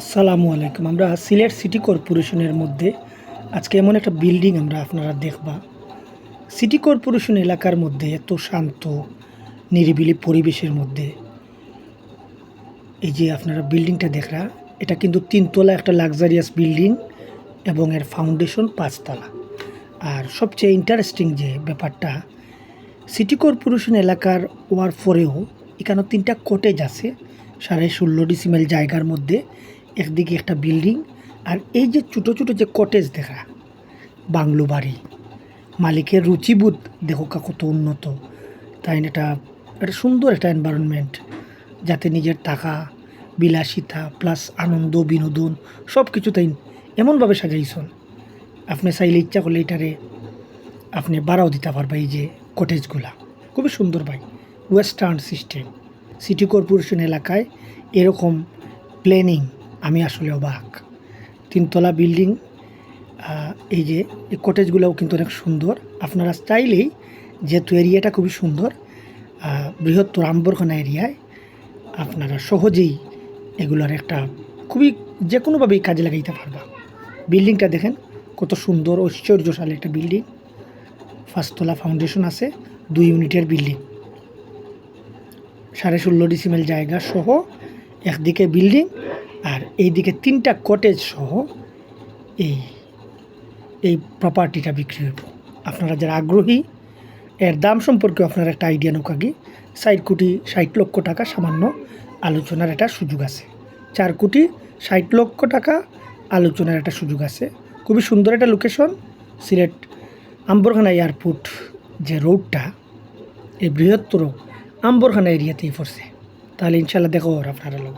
আসসালামু আলাইকুম। আমরা সিলেট সিটি কর্পোরেশনের মধ্যে আজকে এমন একটা বিল্ডিং আমরা আপনারা দেখবা। সিটি কর্পোরেশন এলাকার মধ্যে এত শান্ত, নিরিবিলি পরিবেশের মধ্যে। এই যে আপনারা বিল্ডিংটা দেখরা, এটা কিন্তু তিনতলা একটা লাক্সারিয়াস বিল্ডিং এবং এর ফাউন্ডেশন পাঁচতলা। আর সবচেয়ে ইন্টারেস্টিং যে ব্যাপারটা, সিটি কর্পোরেশন এলাকার হওয়ার পরেও এখানে তিনটা কটেজ আছে, সাড়ে ষোলো ডিসিমেল জায়গার মধ্যে। একদিকে একটা বিল্ডিং আর এই যে ছোটো ছোটো যে কটেজ দেখা, বাংলো বাড়ি। মালিকের রুচিবোধ দেখো কা কত উন্নত। তাই এটা একটা সুন্দর একটা এনভায়রনমেন্ট যাতে নিজের টাকা, বিলাসিতা প্লাস আনন্দ, বিনোদন সব কিছু তাই এমনভাবে সাজাইছন আপনি চাইলে ইচ্ছা করলে এটারে আপনি বাড়াও দিতে পারবা এই যে কটেজগুলা খুবই সুন্দর ভাই ওয়েস্টার্ন সিস্টেম সিটি কর্পোরেশন এলাকায় এরকম প্ল্যানিং আমি আসলে অবাক। তিনতলা বিল্ডিং এই যে, এই কটেজগুলোও কিন্তু অনেক সুন্দর। আপনারা চাইলেই যেহেতু এরিয়াটা খুবই সুন্দর বৃহত্তর আম্বরখানা এরিয়ায় আপনারা সহজেই এগুলোর একটা খুবই যে কোনোভাবেই কাজে লাগাইতে পারবা। বিল্ডিংটা দেখেন, কত সুন্দর, ঐশ্বর্যশালী একটা বিল্ডিং। পাঁচতলা ফাউন্ডেশন আছে, দুই ইউনিটের বিল্ডিং। সাড়ে ষোলো ডিসিমেল জায়গা সহ একদিকে বিল্ডিং আর এইদিকে তিনটা কটেজ সহ এই এই প্রপার্টিটা বিক্রি হইব। আপনারা যারা আগ্রহী, এর দাম সম্পর্কে আপনার একটা আইডিয়া নোকাগি ষাট কোটি ষাট লক্ষ টাকা সামান্য আলোচনার একটা সুযোগ আছে। চার কোটি ষাট লক্ষ টাকা আলোচনার একটা সুযোগ আছে। খুবই সুন্দর একটা লোকেশন সিলেট আম্বরখানা এয়ারপোর্ট যে রোডটা এই বৃহত্তর আম্বরখানা এরিয়াতেই পড়ছে। তাহলে ইনশাল্লাহ দেখো আপনারা লোক